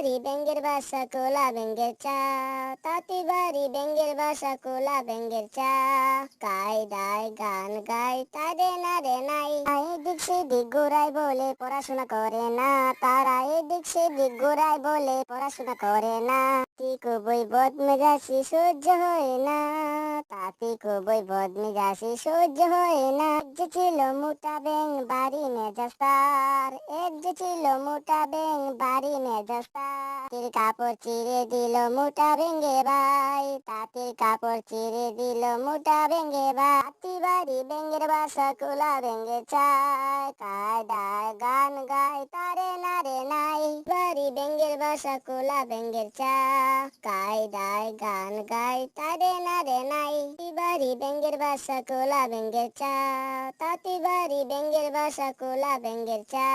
বাড়ি ব্যাঙ্গের বাসা, কোলা ব্যাঙ্গের চা। তাঁতি বাড়ি ব্যাঙ্গের বাসা, কোলা ব্যাঙ্গের চা। কায়দায় গান গায়, তারে না রে নাই। এদিক সেদিক ঘোরায় বলে পড়াশোনা করে না। তারা এদিক সেদিক ঘোরায় বলে পড়াশোনা করে না। তাঁতি খুবই বদমেজাসি সহ্য হয় না। তাঁতি খুবই বদমেজাসি সহ্য হয় না। যে ছিল মোটা ব্যাং বাড়ি মেজাস্তার এক যে ছিল মোটা ব্যাং বাড়ি মেজাস্তার কাপড় চিরে দিল মোটা ভেঙ্গে ভাই তাঁতির কাপড় চিরে দিল মোটা ভেঙ্গে ভাই। বাড়ি ব্যাঙ্গের বাসা কুলা ভেঙ্গে চায়, কায়দায় গান গায় তারে না রে নাই। বাড়ি ব্যাঙ্গের বাসা কুলা ব্যাঙ্গের চা কায়দায় গান গায় তারে না রে নাই বাড়ি ব্যাঙ্গের বাসা কোলা ব্যাঙ্গের চা তাঁতি বাড়ি ব্যাঙ্গের বাসা কোলা ব্যাঙ্গের চা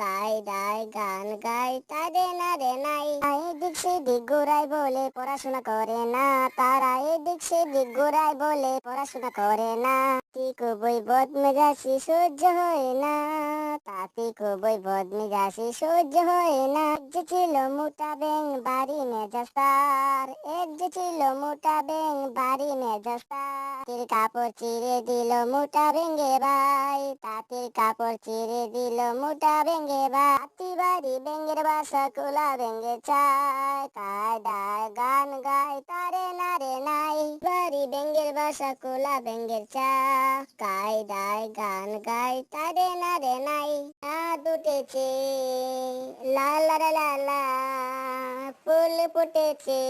কায়দায় গান গায় তারে না রে নাই। এদিক সেদিক ঘুরাই বলে পড়াশোনা করে না। তারা এদিক সেদিক ঘুরাই বলে পড়াশোনা করে না। তাঁতি খুবই বদমেজাসি সহ্য হয় না, তাঁতি খুবই বদমেজাসি সহ্য হয় না। এক যে ছিল মোটা ব্যাং বাড়ি মেজাস্তার এক যে ছিল মোটা ব্যাং বাড়ি মেজাস্তার কাপড় চিরে দিল মোটা ভেঙ্গে ভাই, তাঁতির কাপড় চিরে দিল মোটা ভেঙ্গে ভাই। তাঁতি বাড়ি ব্যাঙ্গের বাসা কোলা ভেঙ্গে চায় কায়দায় গান গায় ব্যাঙ্গের বাসা কোলা ব্যাঙ্গের চা কায়দায় গান গায় তারে না রে নাই চাঁদ উঠেছে লাল রে লালা ফুল ফুটেছে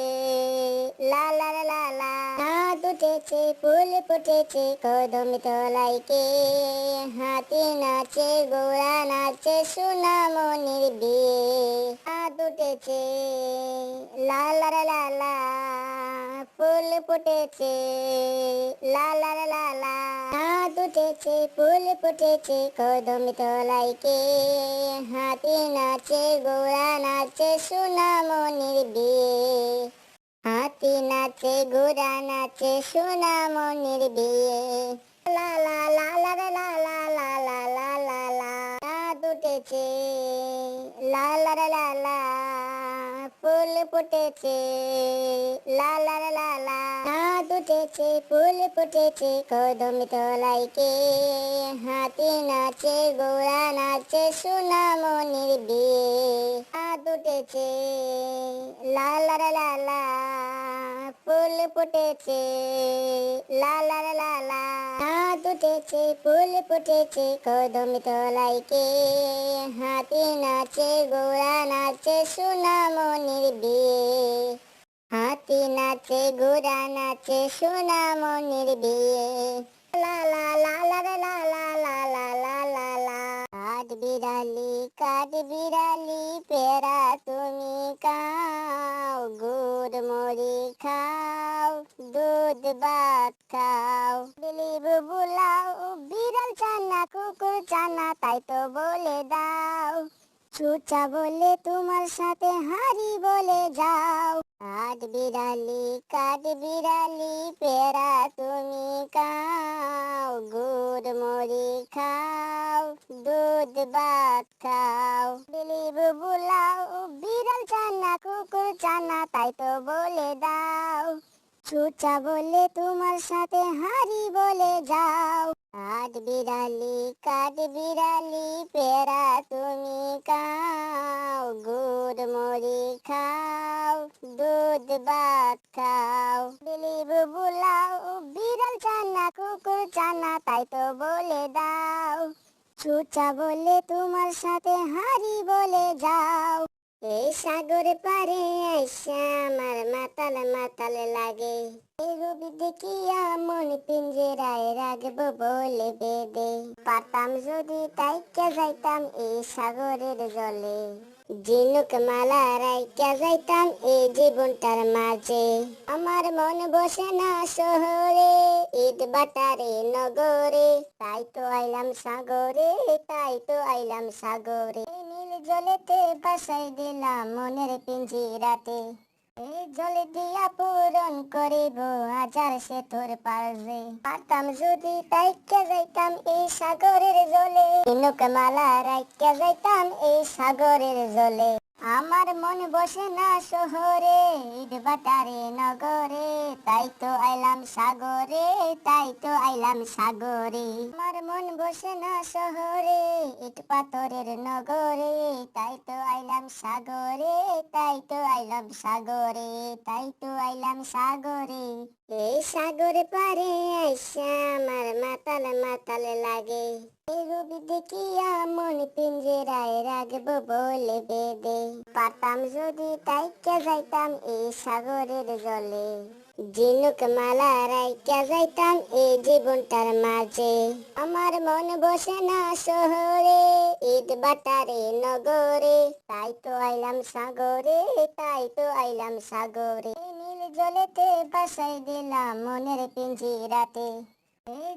লাল রে লালা চাঁদ উঠেছে ফুল ফুটেছে কদম তলাইকে হাতি নাচে গোড়া নাচে সোনামনির বিয়ে চাঁদ উঠেছে লাল লালা ফুটেছে লাল রে লালা চাঁদ উঠেছে ফুল ফুটেছে কদম তলাইকে হাতি নাচে গোড়া নাচে সোনামনির বিয়ে হাতি নাচে ঘোড়া নাচে সোনামনির বিয়ে লা লা লা লা লা লা লা লা লা লা লা উঠেছে লা লা লা লা ফুল ফুটেছে লা লা লা লা উঠেছে ফুল ফুটেছে, কদম তলাইকে। হাতি নাচে, গোড়া নাচে সোনামনির বিয়ে। চাঁদ উঠেছে লা লা রে লা লা ফুল ফুটেছে লা লা রে লা লা চাঁদ উঠেছে, ফুল ফুটেছে, কদম তলাইকে। হাতি নাচে, গোড়া নাচে সোনামনির বিয়ে। হাতি নাচে ঘোড়া নাচে সোনামনির বিয়ে লা লা লা লা রে লা লা লা লা লা লা লা কাঠ বিড়ালি কাঠ বিড়ালি পেরা তুমি খাও গুড় মুড়ি খাও দুধ ভাত খাও দিলি বুলাও বিড়াল চানা কুকুর চানা তাই তো বলে দাও চুচা বলে তোমার সাথে হারি বলে যাও। কাঠ বিড়ালি কাঠ বিড়ালি পেরা তুমি খাও। গুড়, মুড়ি খাও, দুধ, ভাত খাও। দিলি বুলাও বিড়াল চানা, কুকুর চানা, তাই তো বলে দাও। চুচা বলে তোমার সাথে হারি বলে যাও। কাঠ বিড়ালি কাঠ বিড়ালি পেরা তুমি খাও, গুড় মুড়ি খাও, দুধ ভাত খাও। দিলি বুলাও বিড়াল চানা, কুকুর চানা, তাই তো বলে দাও। চুচা বলে তোমার সাথে হারি বলে যাও। এই সাগর পারে আইসা আমার মাতাল মাতাল লাগে। এই রবি দেখিয়া মন পিঞ্জেরায় রাখব বলে বেদে। পাতাম যদি তাইকে যাইতাম এই সাগরের জলে। জিনুক মালা রাইকা যাইতাম এই জীবনটার মাঝে। আমার মন বসে না শহরে, ঈদ বাটারে নগরে। তাই তো আইলাম সাগরে, তাই তো আইলাম সাগরে। নীল জলেতে বাসাই দিলাম মনের পিঞ্জিরাতে। জলে দিয়া পূরণ করিব হাজার সে তোর পারবে। পারতাম যদি তাইকে যাইতাম এই সাগরের জলে নৌকা মালা রাইকে যাইতাম এই সাগরের জলে। আমার মন বসে না শহরে, ইট বাটারে নগরে, তাই তো আইলাম সাগরে, তাই তো আইলাম সাগরে। মন বসে না শহরে, ইট পাথরের নগরে, তাই তো আইলাম সাগরে, তাই তো আইলাম সাগরে, তাই তো আইলাম সাগরে। এই সাগর পারে আইসা আমার মাতাল মাতাল লাগে। রবি দেখিয়া মন পিঞ্জেরায় বলে বেদে। পারতাম যদি তাইকা যাইতাম এই সাগরের জলে। জিনুক মালা রাইকা যাইতাম এই জীবনটার মাঝে। আমার মন বসে না শহরে, ঈদ বাটারে নগরে। তাই তো আইলাম সাগরে, তাই তো আইলাম সাগরে। নীল জলেতে বাসাই দিলাম মনের পিঞ্জিরাতে।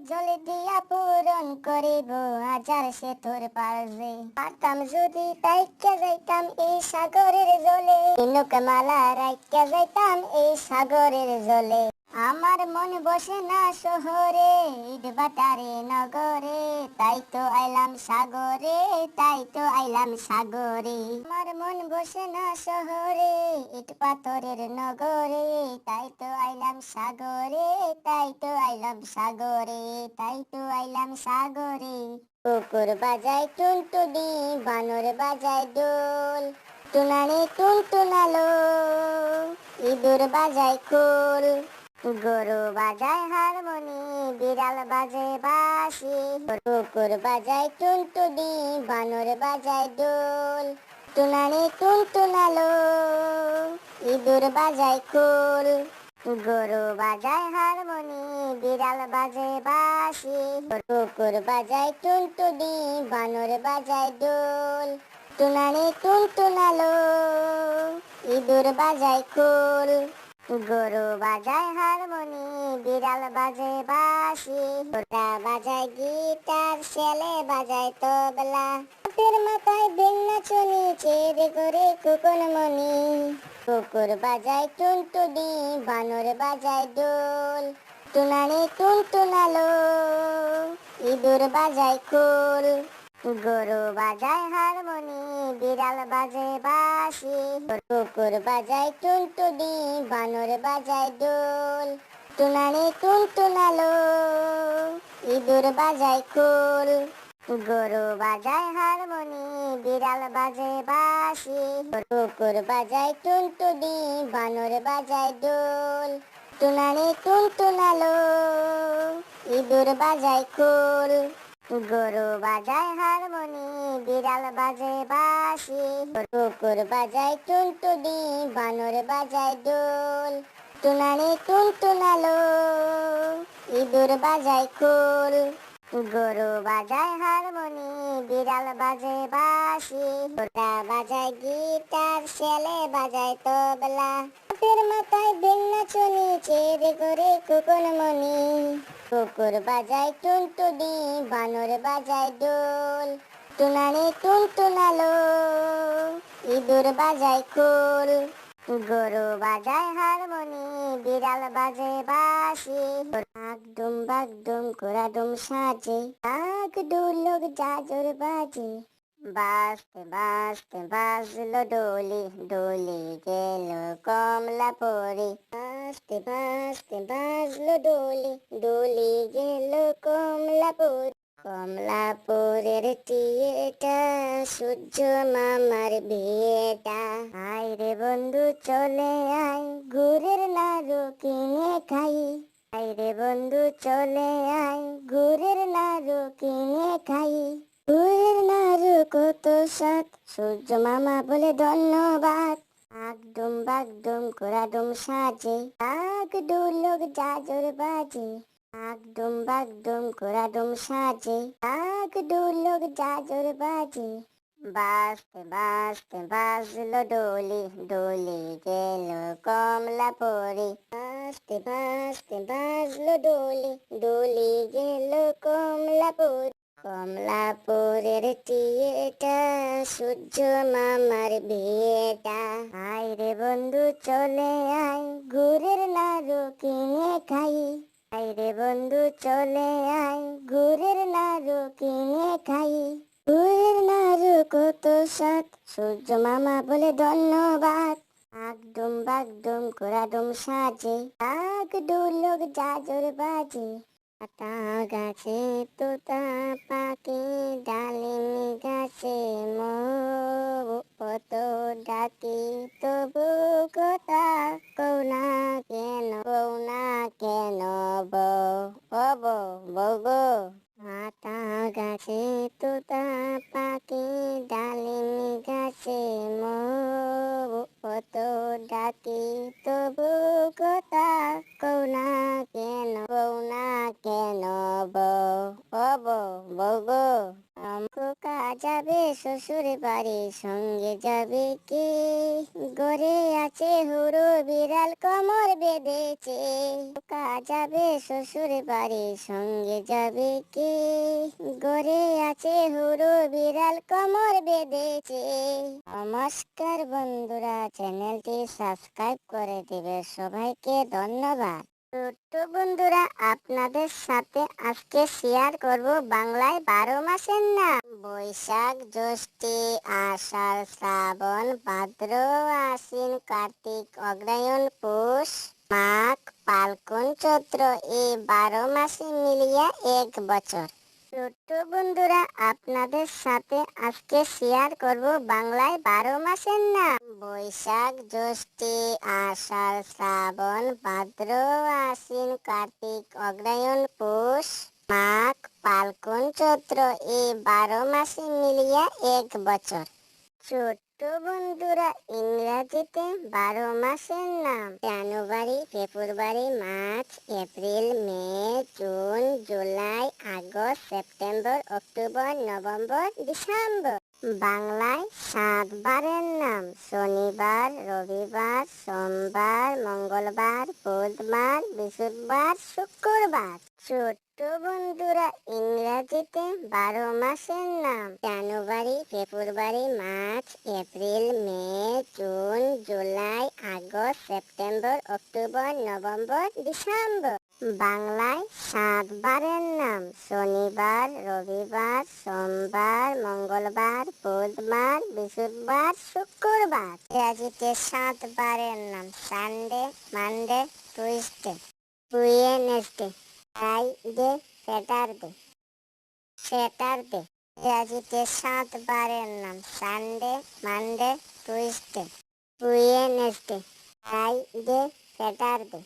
জলে দিয়া পূরণ করিব হাজার সে তোর পারবে পারতাম যদি তাইকা যাইতাম এই সাগরের জলে নৌকামালা রাইকা যাইতাম এই সাগরের জলে। আমার মন বসে না শহরে, ইট বাটারে নগরে, তাই তো আইলাম সাগরে, তাই তো আইলাম সাগরে। আমার মন বসে না শহরে, ইট পাথরের নগরে, তাই তো আইলাম সাগরে, তাই তো আইলাম সাগরে, তাই তো আইলাম সাগরে। কুকুর বাজায় টুনটুনি, বানর বাজায় দোল, টুনানি টুন টুনালো ইঁদুর বাজায় কুল গরু বাজায় হারমোনি, বিড়াল বাজে বাঁশি। কুকুর বাজায় টুনটুনি, বানর বাজায় দোল। টুনানি টুন টুনালো ইঁদুর বাজায় কুল। গরু বাজায় হারমোনি, বিড়াল বাজে বাঁশি। কুকুর বাজায় টুনটুনি, বানর বাজায় দোল। টুনানি টুন টুনালো ইঁদুর বাজায় কুল। গরু বাজায় হারমোনি, বিড়াল বাজে বাঁশি। ওটা বাজায় গিটার ছেলে বাজায় তবলা। হাতের মাথায় বেন্না চুনি, চেরে করে কুকুন মনি। কুকুর বাজায় টুনটুনি, বানর বাজায় দোল। টুনানি টুন টুনালো ইঁদুর বাজায় কুল। গরু বাজায় হারমোনি, বিড়াল বাজে বাঁশি। কুকুর বাজায় টুনটুনি, বানর বাজায় দোল। টুনানি টুন টুনালো ইঁদুর বাজায় কুল। গরু বাজায় হারমোনি, বিড়াল বাজে বাঁশি। কুকুর বাজায় টুনটুনি, বানর বাজায় দোল। টুনানি টুন টুনালো ইঁদুর বাজায় কুল। গরু বাজায় হারমোনি, বিড়াল বাজে বাঁশি। কুকুর বাজায় টুনটুনি, বানর বাজায় দোল। টুনানি টুন টুনালো ইঁদুর বাজায় কুল গরু বাজায় হারমোনি, বিড়াল বাজে ওটা বাজায় গিটার ছেলে বাজায় তবলা। হাতের মাথায় বেন্না চুনি চেরে করে কুকুন মনি। কুকুর বাজায় টুনটুনি, বানর বাজায় দোল, টুনানি টুন টুনালো ইঁদুর বাজায় কুল গরু বাজায় হারমোনি, বিড়াল বাজে বাঁশি। বাগডুম বাগডুম কোরাডুম সাজে আগ ডুলুক জাজুর বাজে। বাজতে বাজতে বাজলো ডোলি ডোলি গেল কমলা পরে বাজতে বাজতে বাজলো ডোলি ডোলি গেল কমলা পরে কমলাপুরের টিয়েটা, সূর্য মামার বিয়েটা। আয় রে বন্ধু, চলে আয়, ঘুরের নাড়ু কিনে খাই। আয় রে বন্ধু, চলে আয়, ঘুরের নাড়ু কিনে খাই। ঘুরের নাড়ু কত সাত সূর্য মামা বলে ধন্যবাদ। আগডুম বাগডুম কোরাডুম সাজে আগ ডুলুক জাজর বাজে। আগডুম বাগডুম কোরাডুম সাজে আগ ডুলুক জাজর বাজে। বাজতে বাজতে বাজলো ডোলি ডোলি গেল কমলা পরে। বাজতে বাজতে বাজলো ডোলি ডোলি গেল কমলা পরে। কমলাপুরের টিয়েটা সূর্য মামার বিয়েটা। আয় রে বন্ধু, চলে আয় ঘুরের নাড়ু কিনে খাই। আয় রে বন্ধু, চলে আয় ঘুরের নাড়ু কিনে খাই। ঘুরের নাড়ু কত সাত সূর্য মামা বলে ধন্যবাদ। আগডুম বাগডুম, কোরাডুম সাজে, আগ ডুলুক জাজর বাজে। আতা গাছে তোতা পাখি ডালিম গাছে মো কত ডাকি তবু কথা। সঙ্গে যাবে কে? গড়ে আছে হুরু বিড়াল, কমর বেঁধেছে। খোকা যাবে শ্বশুর বাড়ি সঙ্গে যাবে কে? গড়ে আছে হুরু বিড়াল, কমর বেঁধেছে। নমস্কার বন্ধুরা, চ্যানেলটি সাবস্ক্রাইব করে দিবে সবাইকে, ধন্যবাদ। ছোট্ট বন্ধুরা, আপনাদের সাথে আজকে শেয়ার করব বাংলায় বারো মাসের নাম। বৈশাখ, জ্যৈষ্ঠী, আষাঢ়, শ্রাবণ, ভাদ্র, আশ্বিন, কার্তিক অগ্রায়ণ পৌষ, মাঘ, পালকুন, চৈত্র এই বারো মাসে মিলিয়ে এক বছর। ছোট্ট বন্ধুরা, আপনাদের সাথে আজকে শেয়ার করব বাংলায় বারো মাসের নাম। বৈশাখ, জ্যৈষ্ঠী, আষাঢ়, শ্রাবণ, ভাদ্র, আশ্বিন, কার্তিক অগ্রায়ণ পৌষ, মাঘ ফাল্গুন চৈত্র। এই বারো মাসে মিলিয়ে এক বছর। বন্ধুরা, ইংরাজিতে বারো মাসের নাম। January, February, March, April, May, June, July, August, September, October, November, December. বাংলায় সাত বারের নাম। শনিবার, রবিবার, সোমবার, মঙ্গলবার, বুধবার, বৃহস্পতিবার, শুক্রবার। ছোট্ট বন্ধুরা, ইংরাজিতে বারো মাসের নাম। January, February, March, April, May, June, July, August, September, October, November, December. বাংলায় সাত বারের নাম। শনিবার, রবিবার, সোমবার, মঙ্গলবার, বুধবার, বৃহস্পতিবার, শুক্রবার। ইংরাজিতে সাত বারের নাম। Sunday, Monday, Tuesday Wednesday Friday Saturday Saturday ইংরাজিতে সাত বারের নাম। Sunday, Monday, Tuesday. Wednesday Friday Saturday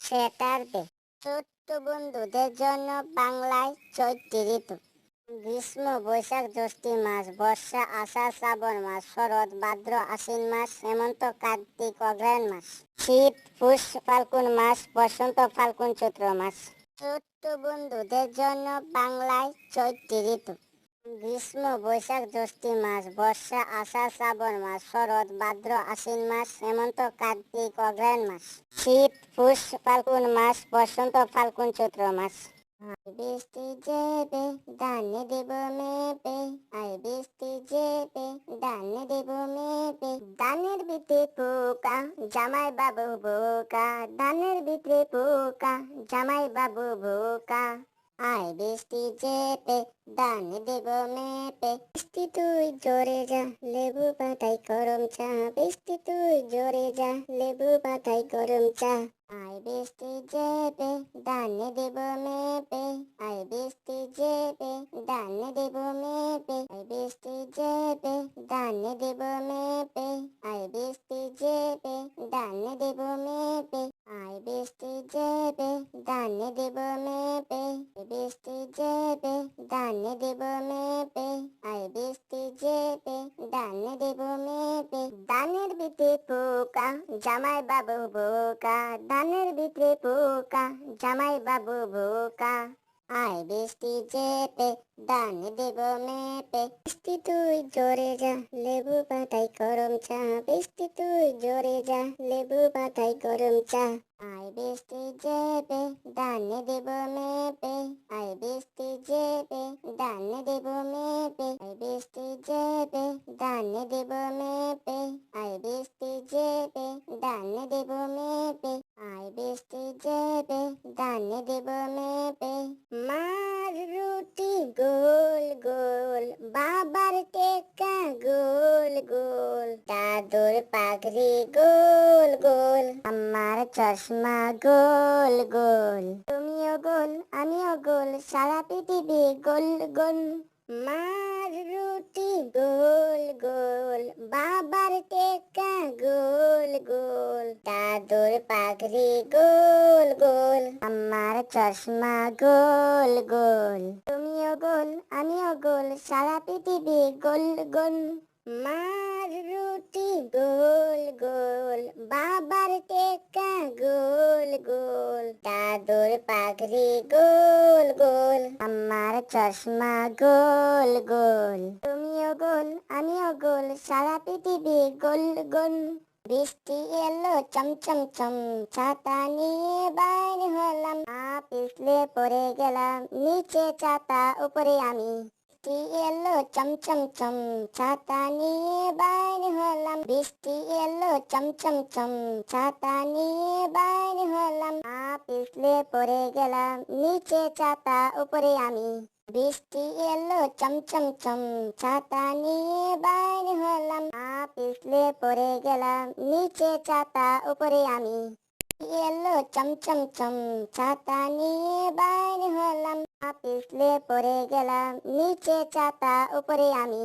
Saturday ছোট্ট বন্ধুদের জন্য বাংলায় চৈত্রী ঋতু গ্রীষ্ম বৈশাখ জ্যৈষ্ঠী মাস বর্ষা আষাঢ় শ্রাবণ মাস শরৎ ভাদ্র আশ্বিন মাস হেমন্ত কার্তিক অগ্রহায়ণ মাস শীত পুষ ফাল্গুন মাস বসন্ত ফাল্গুন চৈত্র মাস। ছোট্ট বন্ধুদের জন্য বাংলায় চৈত্র ঋতু। গ্রীষ্ম বৈশাখ জ্যৈষ্ঠী মাস বর্ষা আষাঢ় শ্রাবণ মাস শরৎ ভাদ্র আশ্বিন মাস হেমন্ত কার্তিক অগ্রহায়ণ মাস শীত পুষ ফাল্গুন মাস বসন্ত ফাল্গুন চৈত্র মাস। আই বৃষ্টি যেবে দানে দেব মেপে আই বৃষ্টি যেবে দানে দেব মেপে দানের ভিতরে পোকা জামাই বাবু বোকা দানের ভিতরে পোকা জামাই বাবু বোকা আয় বৃষ্টি চেপে দান দেব মেপে বৃষ্টি তুই জোরে যা লেবু পাতাই গরম চা বৃষ্টি তুই জোরে যা লেবু পাতাই গরম চা আয় বৃষ্টি চেপে দানে দেব মেপে আই বৃষ্টি জামাই বাবু বোকা ধানের ভিতরে পোকা জামাই বাবু বোকা। আয় বৃষ্টি চেপে, দান দেব মেপে। বৃষ্টি তুই জোরে যা, লেবু পাতাই গরম চা। বৃষ্টি তুই জোরে যা, লেবু পাতাই গরম চা। আয় বৃষ্টি চেপে, দান দেব মেপে। আয় বৃষ্টি চেপে, দান দেব মেপে। আয় বৃষ্টি চেপে, দান দেব মেপে। আয় বৃষ্টি চেপে, দান দেব মেপে। আই বৃষ্টি যাবে দানে দেব মেবে মার রুটি গোল গোল বাবার টেকা গোল গোল দাদুর পাগড়ি গোল গোল আমার চশমা গোল গোল তুমিও গোল আমিও গোল সারা পৃথিবী গোল গোল মার রুটি গোল গোল, বাবার টেকা গোল গোল, দাদুর পাগড়ি গোল গোল আমার চশমা গোল গোল। তুমিও গোল আমিও গোল, সারা পৃথিবী গোল গোল। মার রুটি গোল গোল, বাবার টেকা গোল গোল, দাদুর পাগড়ি গোল গোল আমার চশমা গোল গোল। তুমিও গোল আমিও গোল সারা পৃথিবী গোল গোল। বৃষ্টি এলো চমচম চম ছাতা নিয়ে বাইর হলাম। আ পিছলে পড়ে গেলাম, নিচে ছাতা উপরে আমি। বৃষ্টি এলো চমচম চম ছাতা নিয়ে বাইর হলাম বৃষ্টি এলো চমচম চম ছাতা নিয়ে বাইর হলাম আ পিছলে পড়ে গেলাম নিচে ছাতা উপরে আমি বৃষ্টি এলো চমচম চম ছাতা নিয়ে বাইর হলাম আ পিছলে পড়ে গেলাম নিচে ছাতা উপরে আমি এলো চমচম চম ছাতা নিয়ে বাইর হলাম পিছলে পড়ে গেলাম নিচে ছাতা উপরে আমি।